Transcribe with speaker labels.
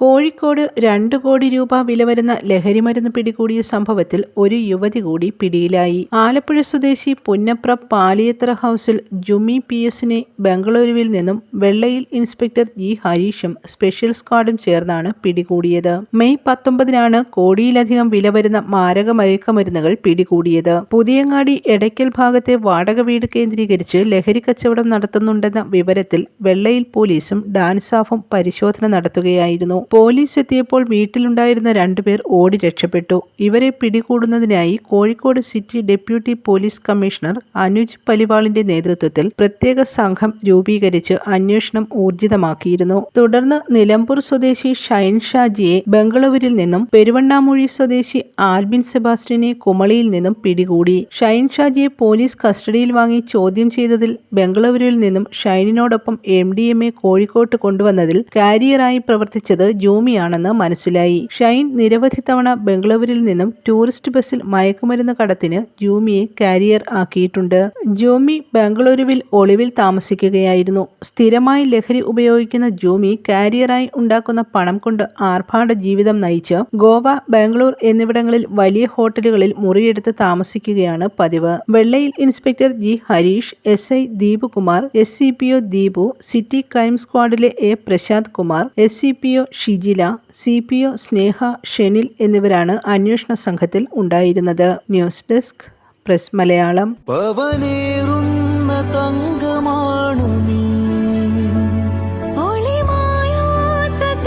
Speaker 1: കോഴിക്കോട് രണ്ട് കോടി രൂപ വില വരുന്ന ലഹരിമരുന്ന് പിടികൂടിയ സംഭവത്തിൽ ഒരു യുവതി കൂടി പിടിയിലായി. ആലപ്പുഴ സ്വദേശി പുന്നപ്ര പാലിയത്ര ഹൗസിൽ ജുമി പി എസിനെ ബംഗളൂരുവിൽ നിന്നും വെള്ളയിൽ ഇൻസ്പെക്ടർ ജി ഹരീഷും സ്പെഷ്യൽ സ്ക്വാഡും ചേർന്നാണ് പിടികൂടിയത്. മെയ് പത്തൊമ്പതിനാണ് കോടിയിലധികം വില വരുന്ന മാരക മയക്കമരുന്നുകൾ പിടികൂടിയത്. പുതിയങ്ങാടി എടയ്ക്കൽ ഭാഗത്തെ വാടക വീട് കേന്ദ്രീകരിച്ച് ലഹരി കച്ചവടം നടത്തുന്നുണ്ടെന്ന വിവരത്തിൽ വെള്ളയിൽ പോലീസും ഡാൻസാഫും പരിശോധന നടത്തുകയായിരുന്നു. പോലീസ് എത്തിയപ്പോൾ വീട്ടിലുണ്ടായിരുന്ന രണ്ടുപേർ ഓടി രക്ഷപ്പെട്ടു. ഇവരെ പിടികൂടുന്നതിനായി Kozhikode city deputy police commissioner Anuj പലിവാളിന്റെ നേതൃത്വത്തിൽ പ്രത്യേക സംഘം രൂപീകരിച്ച് അന്വേഷണം ഊർജിതമാക്കിയിരുന്നു. തുടർന്ന് നിലമ്പൂർ സ്വദേശി ഷൈൻ ഷാജിയെ ബംഗളൂരിൽ നിന്നും പെരുവണ്ണാമൂഴി സ്വദേശി ആൽബിൻ സെബാസ്റ്റ്യനെ കുമളിയിൽ നിന്നും പിടികൂടി. ഷൈൻ ഷാജിയെ പോലീസ് കസ്റ്റഡിയിൽ വാങ്ങി ചോദ്യം ചെയ്തതിൽ ബംഗളൂരുവിൽ നിന്നും ഷൈനിനോടൊപ്പം എം ഡി എം എ കോഴിക്കോട്ട് കൊണ്ടുവന്നതിൽ കാരിയറായി പ്രവർത്തിച്ചത് ജോമിയാണെന്ന് മനസ്സിലായി. ഷൈൻ നിരവധി തവണ ബംഗളൂരുവിൽ നിന്നും ടൂറിസ്റ്റ് ബസ്സിൽ മയക്കുമരുന്ന് കടത്തിന് ജൂമിയെ കാരിയർ ആക്കിയിട്ടുണ്ട്. ജൂമി ബംഗളൂരുവിൽ ഒളിവിൽ താമസിക്കുകയായിരുന്നു. സ്ഥിരമായി ലഹരി ഉപയോഗിക്കുന്ന ജൂമി കാരിയറായി ഉണ്ടാക്കുന്ന പണം കൊണ്ട് ആർഭാട ജീവിതം നയിച്ച് ഗോവ ബാംഗ്ലൂർ എന്നിവിടങ്ങളിൽ വലിയ ഹോട്ടലുകളിൽ മുറിയെടുത്ത് താമസിക്കുകയാണ് പതിവ്. വെള്ളയിൽ inspector G Harish S I Deep Kumar S C P O Deepu city crime സ്ക്വാഡിലെ A Prashanth Kumar S C P O Shijila C P O Sneha Shenil എന്നിവരാണ് അന്വേഷണ സംഘത്തിൽ ഉണ്ടായിരുന്നത്. News desk press
Speaker 2: Malayalam. തങ്കമാണു നീ.
Speaker 3: ഒളിമായാത്ത